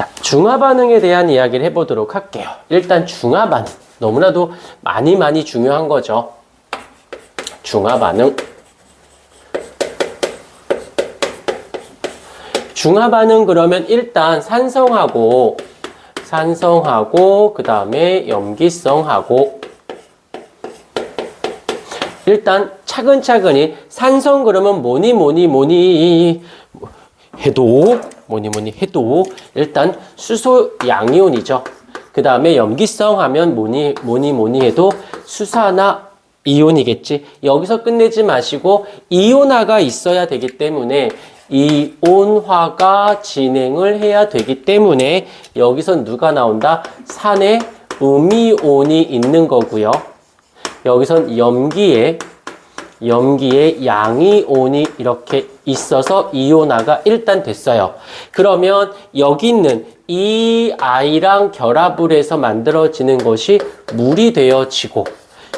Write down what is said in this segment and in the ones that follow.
자, 중화 반응에 대한 이야기를 해보도록 할게요. 일단 중화 반응. 너무나도 많이 많이 중요한 거죠. 중화 반응. 중화 반응 그러면 일단 산성하고 산성하고 그 다음에 염기성하고 일단 차근차근히 산성 그러면 뭐니 뭐니 뭐니 해도 뭐니 뭐니 해도 일단 수소 양이온이죠. 그 다음에 염기성 하면 뭐니 뭐니 뭐니 해도 수산화 이온이겠지. 여기서 끝내지 마시고 이온화가 있어야 되기 때문에 이온화가 진행을 해야 되기 때문에 여기선 누가 나온다? 산에 음이온이 있는 거고요. 여기선 염기에 염기에 양이 온이 이렇게 있어서 이온화가 일단 됐어요. 그러면 여기 있는 이 아이랑 결합을 해서 만들어지는 것이 물이 되어지고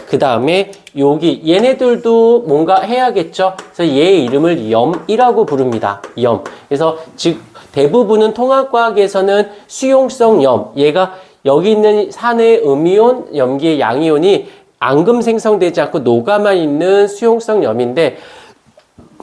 그 다음에 여기 얘네들도 뭔가 해야겠죠. 그래서 얘 이름을 염이라고 부릅니다. 염. 그래서 즉 대부분은 통합과학에서는 수용성 염. 얘가 여기 있는 산의 음이온, 염기의 양이온이 앙금 생성되지 않고 녹아만 있는 수용성 염인데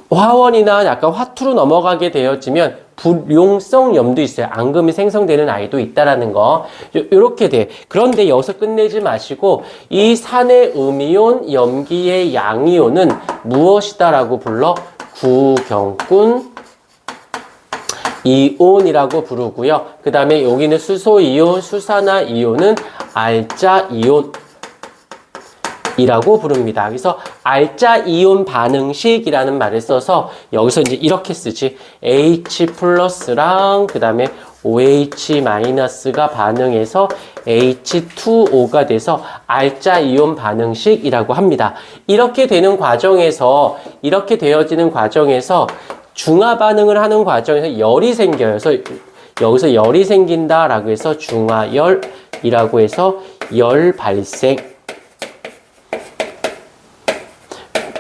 화원이나 약간 화투로 넘어가게 되어지면 불용성 염도 있어요. 앙금이 생성되는 아이도 있다라는 거. 요- 요렇게 돼. 그런데 여기서 끝내지 마시고 이 산의 음이온, 염기의 양이온은 무엇이다라고 불러? 구경꾼 이온이라고 부르고요. 그 다음에 여기는 수소 이온, 수산화 이온은 알자 이온. 이라고 부릅니다. 그래서 알자 이온 반응식이라는 말을 써서 여기서 이제 이렇게 쓰지. H 플러스랑 그 다음에 OH 마이너스가 반응해서 H2O가 돼서 알자 이온 반응식이라고 합니다. 이렇게 되는 과정에서 이렇게 되어지는 과정에서 중화 반응을 하는 과정에서 열이 생겨요. 그래서 여기서 열이 생긴다라고 해서 중화열이라고 해서 열 발생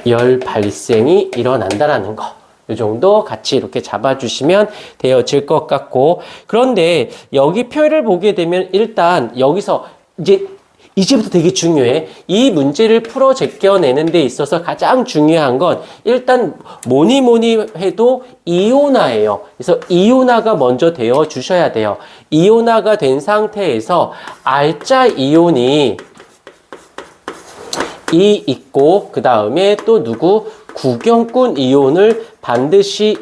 열 발생이 일어난다라는 거. 이 정도 같이 이렇게 잡아주시면 되어질 것 같고. 그런데 여기 표를 보게 되면 일단 여기서 이제 이제부터 되게 중요해. 이 문제를 풀어 제껴내는 데 있어서 가장 중요한 건 일단 뭐니 뭐니 해도 이온화예요. 그래서 이온화가 먼저 되어 주셔야 돼요. 이온화가 된 상태에서 알자 이온이 이 있고 그 다음에 또 누구 구경꾼 이온을 반드시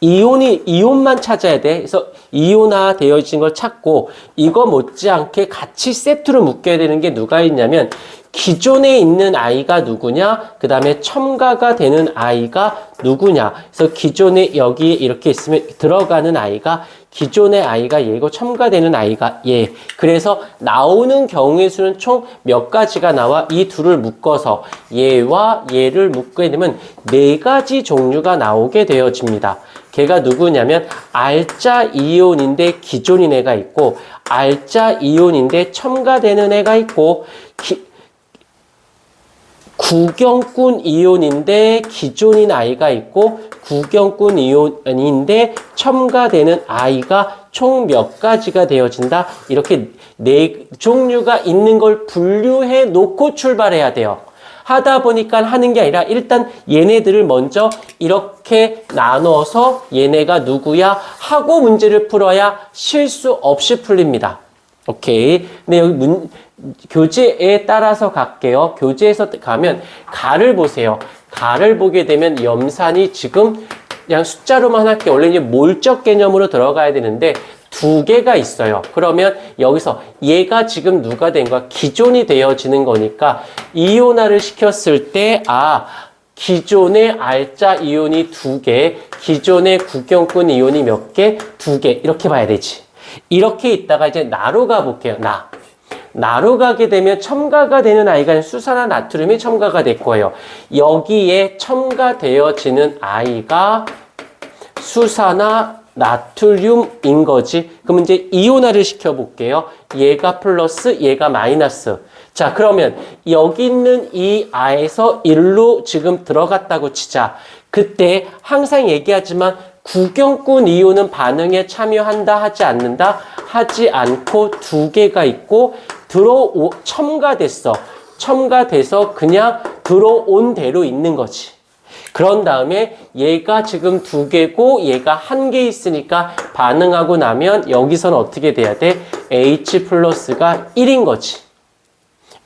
이온이 이온만 찾아야 돼. 그래서 이온화 되어진 걸 찾고 이거 못지않게 같이 세트로 묶여야 되는 게 누가 있냐면 기존에 있는 아이가 누구냐, 그 다음에 첨가가 되는 아이가 누구냐. 그래서 기존에 여기에 이렇게 있으면 들어가는 아이가 기존의 아이가 얘고 첨가되는 아이가 얘. 그래서 나오는 경우의 수는 총 몇 가지가 나와 이 둘을 묶어서 얘와 얘를 묶게 되면 네 가지 종류가 나오게 되어집니다. 걔가 누구냐면 알자 이온인데 기존인 애가 있고 알자 이온인데 첨가되는 애가 있고 기- 구경꾼 이온인데 기존인 아이가 있고 구경꾼 이온인데 첨가되는 아이가 총 몇 가지가 되어진다. 이렇게 네 종류가 있는 걸 분류해 놓고 출발해야 돼요. 하다 보니까 하는 게 아니라 일단 얘네들을 먼저 이렇게 나눠서 얘네가 누구야 하고 문제를 풀어야 실수 없이 풀립니다. 오케이. 근데 여기 문, 교재에 따라서 갈게요. 교재에서 가면 가를 보세요. 가를 보게 되면 염산이 지금 그냥 숫자로만 할게 원래 이제 몰적 개념으로 들어가야 되는데 두 개가 있어요. 그러면 여기서 얘가 지금 누가 된 거야? 기존이 되어지는 거니까 이온화를 시켰을 때 아, 기존의 알자 이온이 두 개, 기존의 구경꾼 이온이 몇 개? 두 개. 이렇게 봐야 되지. 이렇게 있다가 이제 나로 가볼게요. 나. 나로 가게 되면 첨가가 되는 아이가 수산화 나트륨이 첨가가 될 거예요. 여기에 첨가되어지는 아이가 수산화 나트륨인 거지. 그럼 이제 이온화를 시켜볼게요. 얘가 플러스, 얘가 마이너스. 자, 그러면 여기 있는 이 아에서 일로 지금 들어갔다고 치자. 그때 항상 얘기하지만 구경꾼 이온은 반응에 참여한다 하지 않는다 하지 않고 두 개가 있고 들어오 첨가됐어. 첨가돼서 그냥 들어온 대로 있는 거지. 그런 다음에 얘가 지금 두 개고 얘가 한 개 있으니까 반응하고 나면 여기서는 어떻게 돼야 돼? H 플러스가 1인 거지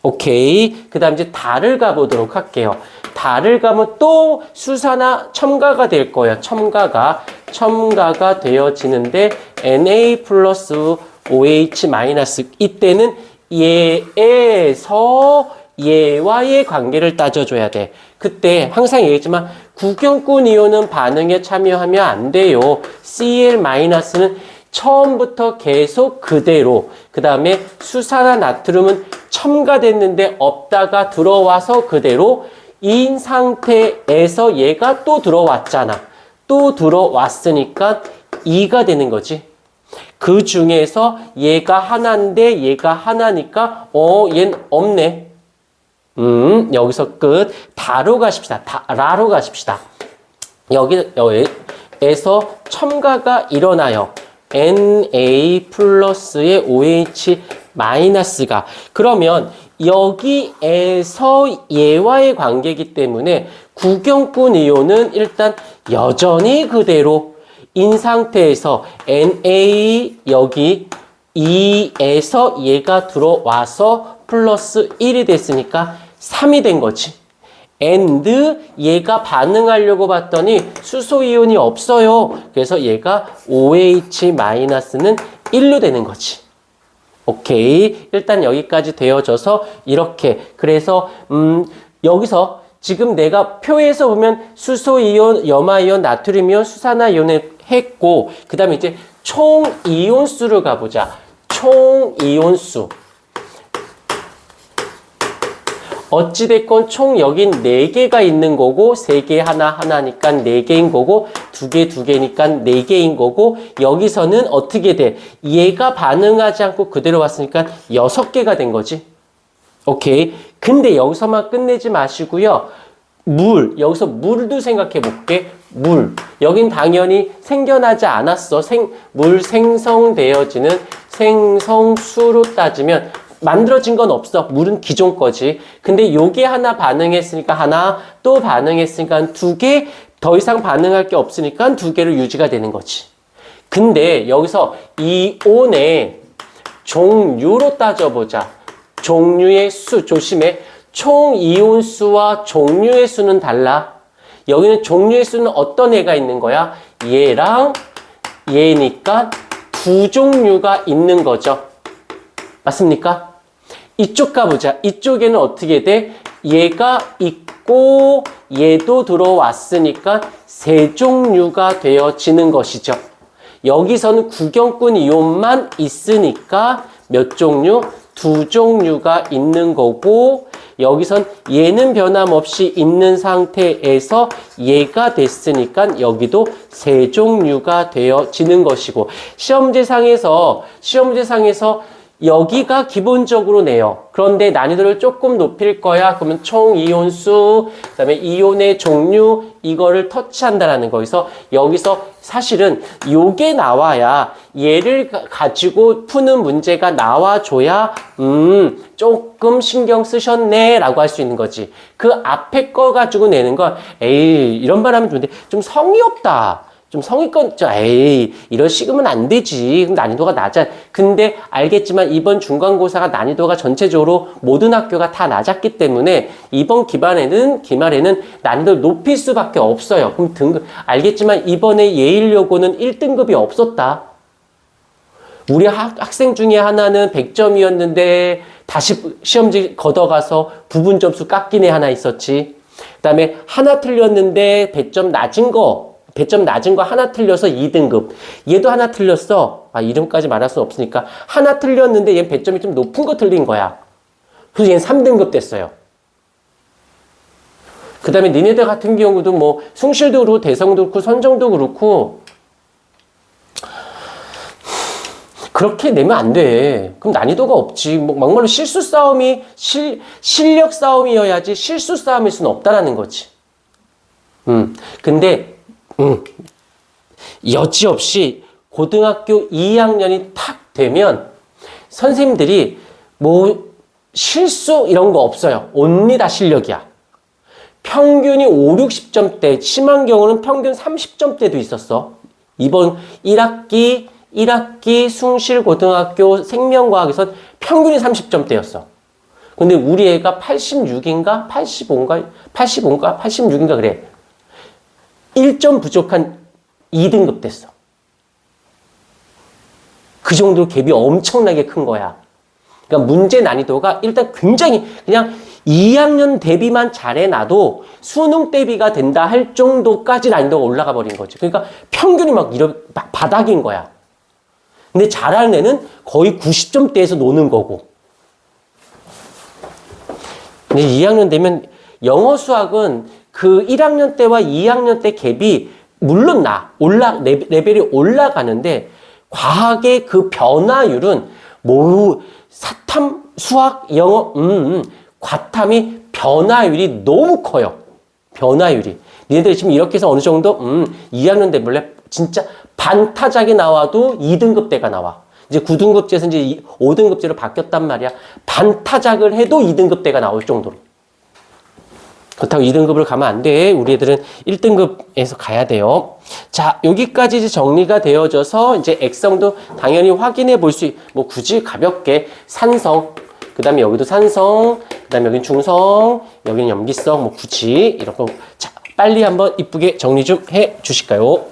오케이. 그 다음 이제 달을 가보도록 할게요. 달을 가면 또 수사나 첨가가 될 거예요. 첨가가. 첨가가 되어지는데 Na 플러스 OH 마이너스 이때는 얘에서 얘와의 관계를 따져줘야 돼. 그때 항상 얘기했지만 구경꾼 이온은 반응에 참여하면 안 돼요. Cl 마이너스는 처음부터 계속 그대로 그 다음에 수산화 나트륨은 첨가됐는데 없다가 들어와서 그대로 인 상태에서 얘가 또 들어왔잖아. 또 들어왔으니까 2가 되는 거지. 그 중에서 얘가 하나인데 얘가 하나니까 어 얘는 없네. 음 여기서 끝. 다로 가십시다. 다, 라로 가십시다. 여기 여기에서 첨가가 일어나요. Na 플러스의 OH 마이너스가 그러면 여기에서 얘와의 관계이기 때문에 구경꾼 이온은 일단 여전히 그대로 인 상태에서 Na 여기 2에서 얘가 들어와서 플러스 1이 됐으니까 3이 된 거지. And 얘가 반응하려고 봤더니 수소 이온이 없어요. 그래서 얘가 OH-는 1로 되는 거지. 오케이. 일단 여기까지 되어져서 이렇게. 그래서 음 여기서 지금 내가 표에서 보면 수소 이온, 염화 이온, 나트륨 이온, 수산화 이온을 했고 그 다음에 이제 총 이온 수를 가보자. 총 이온 수. 어찌됐건 총 여긴 4개가 있는 거고 3개 하나 하나니까 4개인 거고 2개 2개니까 4개인 거고 여기서는 어떻게 돼? 얘가 반응하지 않고 그대로 왔으니까 6개가 된 거지. 오케이. 근데 여기서만 끝내지 마시고요. 물. 여기서 물도 생각해 볼게. 물. 여긴 당연히 생겨나지 않았어. 생, 물 생성되어지는 생성수로 따지면 만들어진 건 없어. 물은 기존 거지. 근데 요게 하나 반응했으니까 하나, 또 반응했으니까 두 개, 더 이상 반응할 게 없으니까 두 개를 유지가 되는 거지. 근데 여기서 이 온의 종류로 따져보자. 종류의 수, 조심해. 총 이온 수와 종류의 수는 달라. 여기는 종류의 수는 어떤 애가 있는 거야? 얘랑 얘니까 두 종류가 있는 거죠. 맞습니까? 이쪽 가보자. 이쪽에는 어떻게 돼? 얘가 있고 얘도 들어왔으니까 세 종류가 되어지는 것이죠. 여기서는 구경꾼 이온만 있으니까 몇 종류? 두 종류가 있는 거고 여기선 얘는 변함없이 있는 상태에서 얘가 됐으니까 여기도 세 종류가 되어지는 것이고 시험지상에서 시험지상에서 여기가 기본적으로 내요. 그런데 난이도를 조금 높일 거야. 그러면 총 이온 수, 그다음에 이온의 종류 이거를 터치한다라는 거기서 여기서 사실은 요게 나와야 얘를 가- 가지고 푸는 문제가 나와줘야 음 조금 신경 쓰셨네라고 할 수 있는 거지. 그 앞에 거 가지고 내는 건 에이 이런 말 하면 좋은데 좀 성의 없다. 좀 성의껏 저 에이 이런 식으면 안 되지. 난이도가 낮아. 근데 알겠지만 이번 중간고사가 난이도가 전체적으로 모든 학교가 다 낮았기 때문에 이번 기반에는 기말에는 난이도를 높일 수밖에 없어요. 그럼 등급 알겠지만 이번에 예일여고는 1등급이 없었다. 우리 학, 학생 중에 하나는 100점이었는데 다시 시험지 걷어가서 부분 점수 깎인 애 하나 있었지. 그 다음에 하나 틀렸는데 100점 낮은 거, 100점 낮은 거 하나 틀려서 2등급. 얘도 하나 틀렸어. 아, 이름까지 말할 수 없으니까. 하나 틀렸는데 얘 100점이 좀 높은 거 틀린 거야. 그래서 얘는 3등급 됐어요. 그 다음에 니네들 같은 경우도 뭐 숭실도 그렇고 대성도 그렇고 선정도 그렇고 그렇게 내면 안 돼. 그럼 난이도가 없지. 뭐 막말로 실수 싸움이 실, 실력 싸움이어야지 실수 싸움일 수는 없다라는 거지. 음. 근데 음. 여지없이 고등학교 2학년이 탁 되면 선생님들이 뭐 실수 이런 거 없어요. 온리 다 실력이야. 평균이 5, 60점대, 심한 경우는 평균 30점대도 있었어. 이번 1학기, 1학기 숭실고등학교 생명과학에서 평균이 30점대였어. 근데 우리 애가 86인가? 85인가? 85인가? 86인가 그래. 1점 부족한 2등급 됐어. 그 정도로 갭이 엄청나게 큰 거야. 그러니까 문제 난이도가 일단 굉장히 그냥 2학년 대비만 잘해놔도 수능 대비가 된다 할 정도까지 난이도가 올라가 버린 거지. 그러니까 평균이 막 이런 막 바닥인 거야. 근데 잘하는 애는 거의 90점대에서 노는 거고. 근데 2학년 되면 영어 수학은 그 1학년 때와 2학년 때 갭이 물론 나 올라 레- 레벨이 올라가는데 과학의 그 변화율은 뭐 사탐 수학 영어 음, 음 과탐이 변화율이 너무 커요. 변화율이. 니네들 지금 이렇게 해서 어느 정도 음 2학년 되면 진짜 반타작이 나와도 2등급 대가 나와. 이제 9등급제에서 이제 5등급제로 바뀌었단 말이야. 반타작을 해도 2등급 대가 나올 정도로. 그렇다고 2등급을 가면 안 돼. 우리 애들은 1등급에서 가야 돼요. 자, 여기까지 이제 정리가 되어져서 이제 액성도 당연히 확인해 볼 수, 뭐 굳이 가볍게 산성, 그 다음에 여기도 산성, 그 다음에 여기는 중성, 여기는 염기성, 뭐 굳이 이런 거. 자, 빨리 한번 이쁘게 정리 좀 해 주실까요?